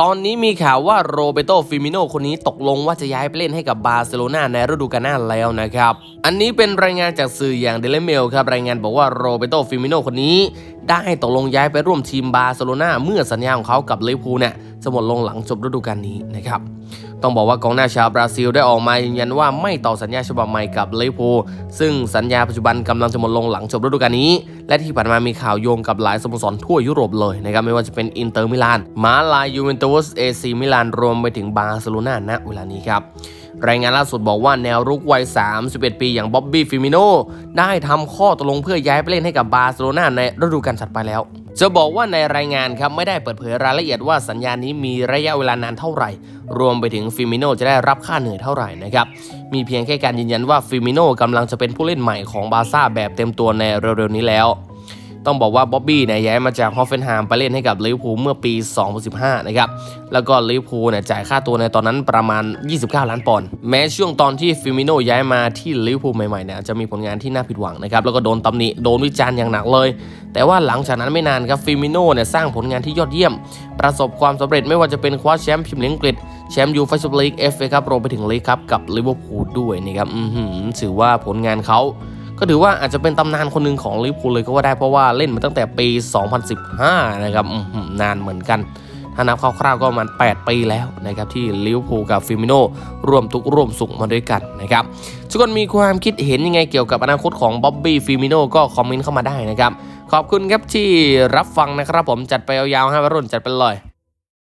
ตอนนี้มีข่าวว่าโรเบโตฟิมิโนคนนี้ตกลงว่าจะย้ายไปเล่นให้กับบาร์เซโลนาในฤดูกาลหน้าแล้วนะครับ อันนี้เป็นรายงานจากสื่ออย่างเดลเมลครับ รายงานบอกว่าโรเบโตฟิมิโนคนนี้ ได้ตกลงย้ายไปร่วมทีมบาร์เซโลนาเมื่อสัญญาของเขากับลิเวอร์พูลเนี่ยจะหมดลงหลังจบฤดูกาลนี้นะครับ ต้องบอกว่ากองหน้าชาวบราซิลได้ออกมายืนยันว่าไม่ต่อสัญญาฉบับใหม่กับลิเวอร์พูลซึ่งสัญญาปัจจุบันกำลังจะหมดลงหลังจบฤดูกาลนี้และที่ผ่านมามีข่าวโยงกับหลายสโมสรทั่วยุโรปเลยนะครับไม่ว่าจะเป็นอินเตอร์มิลาน มาลายูเวนตุสเอซีมิลานรวมไปถึงบาร์เซโลนาณเวลานี้ครับรายงานล่าสุดบอกว่าแนวรุกวัย 31 ปีอย่างบ๊อบบี้ฟิมิโนได้ทำข้อตกลงเพื่อย้ายไปเล่นให้กับบาร์เซโลนาในฤดูกาลถัดไปแล้ว จะบอกว่าในรายงานครับไม่ได้เปิดเผยรายละเอียดว่าสัญญานี้มีระยะเวลานานเท่าไหร่ รวมไปถึงฟิมิโนจะได้รับค่าเหนื่อยเท่าไหร่นะครับ มีเพียงแค่การยืนยันว่าฟิมิโนกำลังจะเป็นผู้เล่นใหม่ของบาร์ซ่าแบบเต็มตัวในเร็วๆนี้แล้ว ต้องบอกว่าบ๊อบบี้เนี่ยย้ายมาจากฮอฟเฟนไฮม์ไปเล่นให้กับลิเวอร์พูลเมื่อปี 2015 นะครับ แล้วก็ลิเวอร์พูลเนี่ยจ่ายค่าตัวในตอนนั้นประมาณ 29 ล้านปอนด์ แม้ช่วงตอนที่ฟิมิโนย้ายมาที่ลิเวอร์พูลใหม่ๆเนี่ยจะมีผลงานที่น่าผิดหวังนะครับ แล้วก็โดนตำหนิ โดนวิจารณ์อย่างหนักเลย แต่ว่าหลังจากนั้นไม่นานครับฟิมิโนเนี่ยสร้างผลงานที่ยอดเยี่ยม ประสบความสำเร็จไม่ว่าจะเป็นคว้าแชมป์พรีเมียร์ลีกอังกฤษ แชมป์ยูฟ่าแชมเปี้ยนลีกเอฟเอครับรวมไปถึงลีกครับกับลิเวอร์พูลด้วยนะครับถือว่าผลงานเขาก็ถือว่าอาจจะเป็นตำนานคนหนึ่งของลิเวอร์พูลเลยก็ว่าได้เพราะว่าเล่นมาตั้งแต่ปี 2015 นะครับนานเหมือนกัน ถ้านับคร่าวๆก็ประมาณ 8 ปีแล้วนะครับที่ลิเวอร์พูลกับฟิมิโนร่วมทุกร่วมสุขมาด้วยกันนะครับทุกคนมีความคิดเห็นยังไงเกี่ยวกับอนาคตของบ๊อบบี้ฟิมิโนก็คอมเมนต์เข้ามาได้นะครับขอบคุณครับที่รับฟังนะครับผมจัดไปยาวๆให้วรุ่นจัดไปเลย